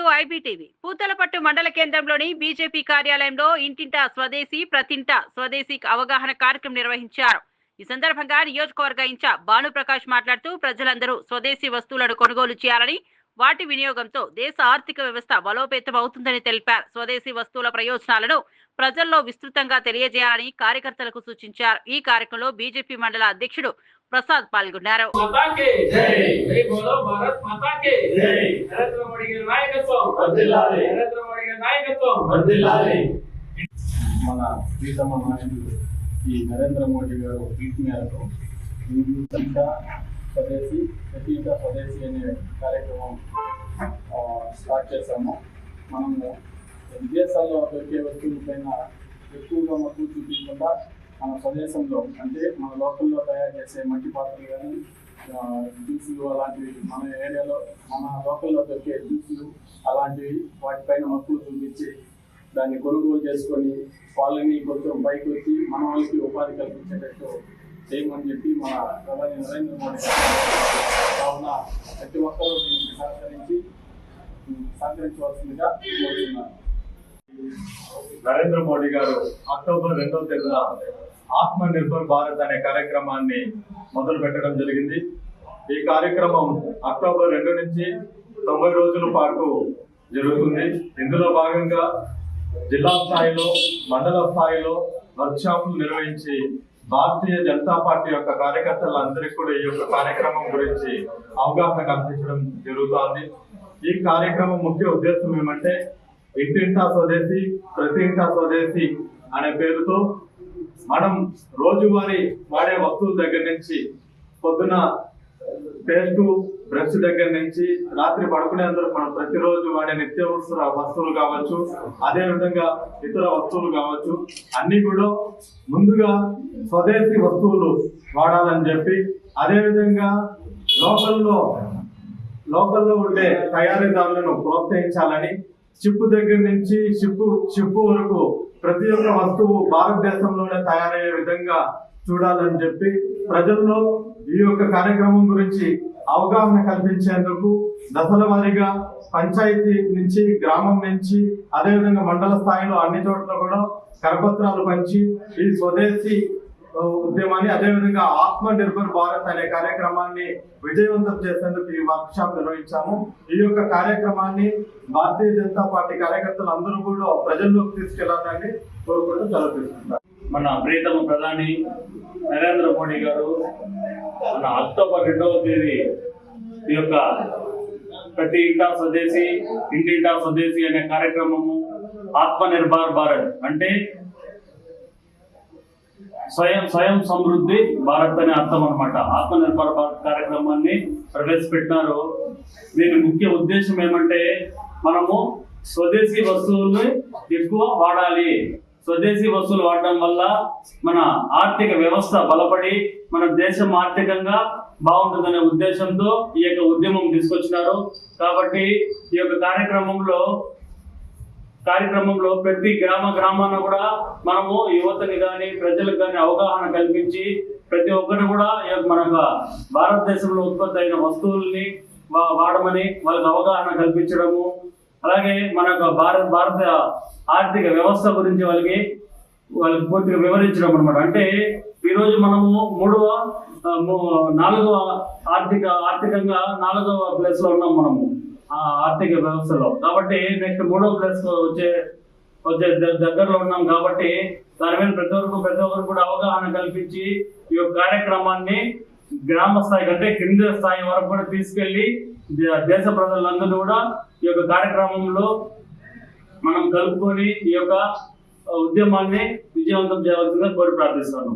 To IBTV. Puthalapattu మండల కేంద్రంలోని BJP కార్యాలయంలో ఇంటింటా స్వదేశీ ప్రతింట స్వదేశీ అవగాహన కార్యక్రమం నిర్వహించారు. ఈ సందర్భంగా నియోజకవర్గ ఇన్ఛార్జ్ భానుప్రకాష్ మాట్లాడుతూ ప్రజలందరూ స్వదేశీ వస్తువులను కొనుగోలు చేయాలని వాటి వినియోగంతో దేశ ఆర్థిక వ్యవస్థ బలోపేతం అవుతుందని తెలిపారు. స్వదేశీ వస్తువుల ప్రయోజనాలను ప్రజల్లో విస్తృతంగా తెలియజేయాలని కార్యకర్తలకు సూచించారు. ఈ కార్యక్రమంలో బీజేపీ మండల అధ్యక్షుడు ప్రసాద్ పాల్గొన్నారు. మన ప్రీతమ నాయకుడు ఈ నరేంద్ర మోడీ గారు పిలుపు మేరకు స్వదేశీ ప్రతీక స్వదేశీ అనే కార్యక్రమం స్టార్ట్ చేశాము. మనము విదేశాల్లో దొరికే వస్తువులపైన ఎక్కువగా మక్కువ చూపించకుండా మన స్వదేశంలో అంటే మన లోకల్లో తయారు చేసే మట్టి పాత్రలు కానీ జ్యూసులు అలాంటివి మన ఏరియాలో మన లోకల్లో దొరికే జ్యూసులు అలాంటివి వాటిపైన మక్కువ చూపించి దాన్ని కొనుగోలు చేసుకొని వాళ్ళని కొంచెం పైకి వచ్చి మన వాళ్ళకి ఉపాధి కల్పించేటట్టు చేయమని చెప్పి మన ప్రధాని నరేంద్ర మోడీ కావున ప్రతి ఒక్కరూ దీనికి సహకరించి సహకరించవలసిందిగా కోరుతున్నాను నరేంద్ర మోడీ గారు అక్టోబర్ రెండవ తేదీన ఆత్మ నిర్భర్ భారత్ అనే కార్యక్రమాన్ని మొదలు పెట్టడం జరిగింది. ఈ కార్యక్రమం అక్టోబర్ రెండు నుంచి తొంభై రోజుల పాటు జరుగుతుంది. ఇందులో భాగంగా జిల్లా స్థాయిలో మండల స్థాయిలో వర్క్షాప్లు నిర్వహించి భారతీయ జనతా పార్టీ యొక్క కార్యకర్తలందరికీ కూడా ఈ యొక్క కార్యక్రమం గురించి అవగాహన కల్పించడం జరుగుతోంది. ఈ కార్యక్రమం ముఖ్య ఉద్దేశం ఏమంటే ఇంటింటా స్వదేశీ ప్రతి ఇంటా స్వదేశీ అనే పేరుతో మనం రోజువారీ వాడే వస్తువుల దగ్గర నుంచి పొద్దున పేస్ట్ బ్రష్ దగ్గర నుంచి రాత్రి పడుకునేందుకు మనం ప్రతిరోజు వాడే నిత్యావసర వస్తువులు కావచ్చు అదే విధంగా ఇతర వస్తువులు కావచ్చు అన్ని కూడా ముందుగా స్వదేశీ వస్తువులు వాడాలని చెప్పి అదేవిధంగా లోకల్లో లోకల్లో ఉండే తయారీదారులను ప్రోత్సహించాలని చిప్పు దగ్గర నుంచి చిప్పు చిప్పు వరకు ప్రతి ఒక్క వస్తువు భారతదేశంలోనే తయారయ్యే విధంగా చూడాలని చెప్పి ప్రజల్లో ఈ యొక్క కార్యక్రమం గురించి అవగాహన కల్పించేందుకు దశల వారీగా పంచాయతీ నుంచి గ్రామం నుంచి అదేవిధంగా మండల స్థాయిలో అన్ని చోట్ల కూడా కరపత్రాలు పంచి ఈ స్వదేశీ ఉద్యమాన్ని అదేవిధంగా ఆత్మ నిర్భర్ భారత్ అనే కార్యక్రమాన్ని విజయవంతం చేసేందుకు ఈ వర్క్ షాప్ నిర్వహించాము. ఈ యొక్క కార్యక్రమాన్ని భారతీయ జనతా పార్టీ కార్యకర్తలు అందరూ కూడా ప్రజల్లోకి తీసుకెళ్ళాలని కోరుకుంటూ సెలవు మన ప్రియతమ ప్రధాని నరేంద్ర మోడీ గారు మన అక్టోబర్ రెండవ తేదీ ఈ యొక్క ప్రతి ఇంటా స్వదేశీ ఇంటింటా స్వదేశీ అనే కార్యక్రమము ఆత్మ నిర్భర్ భారత్ అంటే స్వయం స్వయం సమృద్ధి భారత్ అనే అర్థం అనమాట ఆత్మ నిర్భర్ భారత్ కార్యక్రమాన్ని ప్రవేశపెట్టినారు. దీని ముఖ్య ఉద్దేశం ఏమంటే మనము స్వదేశీ వస్తువుల్ని ఎక్కువ వాడాలి. స్వదేశీ వస్తువులు వాడడం వల్ల మన ఆర్థిక వ్యవస్థ బలపడి మన దేశం ఆర్థికంగా బాగుంటుందనే ఉద్దేశంతో ఈ యొక్క ఉద్యమం తీసుకొచ్చినారు. కాబట్టి ఈ యొక్క కార్యక్రమంలో కార్యక్రమంలో ప్రతి గ్రామ గ్రామాన కూడా మనము యువతని కానీ ప్రజలకు కానీ అవగాహన కల్పించి ప్రతి ఒక్కరిని కూడా ఈ యొక్క మన భారతదేశంలో ఉత్పత్తి అయిన వస్తువుల్ని వాడమని వాళ్ళకి అవగాహన కల్పించడము అలాగే మన భారత భారత ఆర్థిక వ్యవస్థ గురించి వాళ్ళకి వాళ్ళకి పూర్తిగా వివరించడం అనమాట అంటే ఈరోజు మనము మూడవ మూ- నాలుగవ ఆర్థిక ఆర్థికంగా నాలుగవ ప్లేస్లో ఉన్నాం మనము ఆ ఆర్థిక వ్యవస్థలో. కాబట్టి నెక్స్ట్ మూడవ ప్లేస్ వచ్చే వచ్చే ద- దగ్గరలో ఉన్నాం కాబట్టి దాని మీద ప్రతి ఒక్కరు ప్రతి ఒక్కరు కూడా అవగాహన కల్పించి ఈ యొక్క కార్యక్రమాన్ని గ్రామ స్థాయి కంటే కింద స్థాయి వరకు కూడా తీసుకెళ్ళి దేశ ప్రజలందరూ కూడా ఈ యొక్క కార్యక్రమంలో మనం కలుపుకొని ఈ యొక్క ఉద్యమాన్ని విజయవంతం చేయవలసిందిగా కోరి ప్రార్థిస్తాను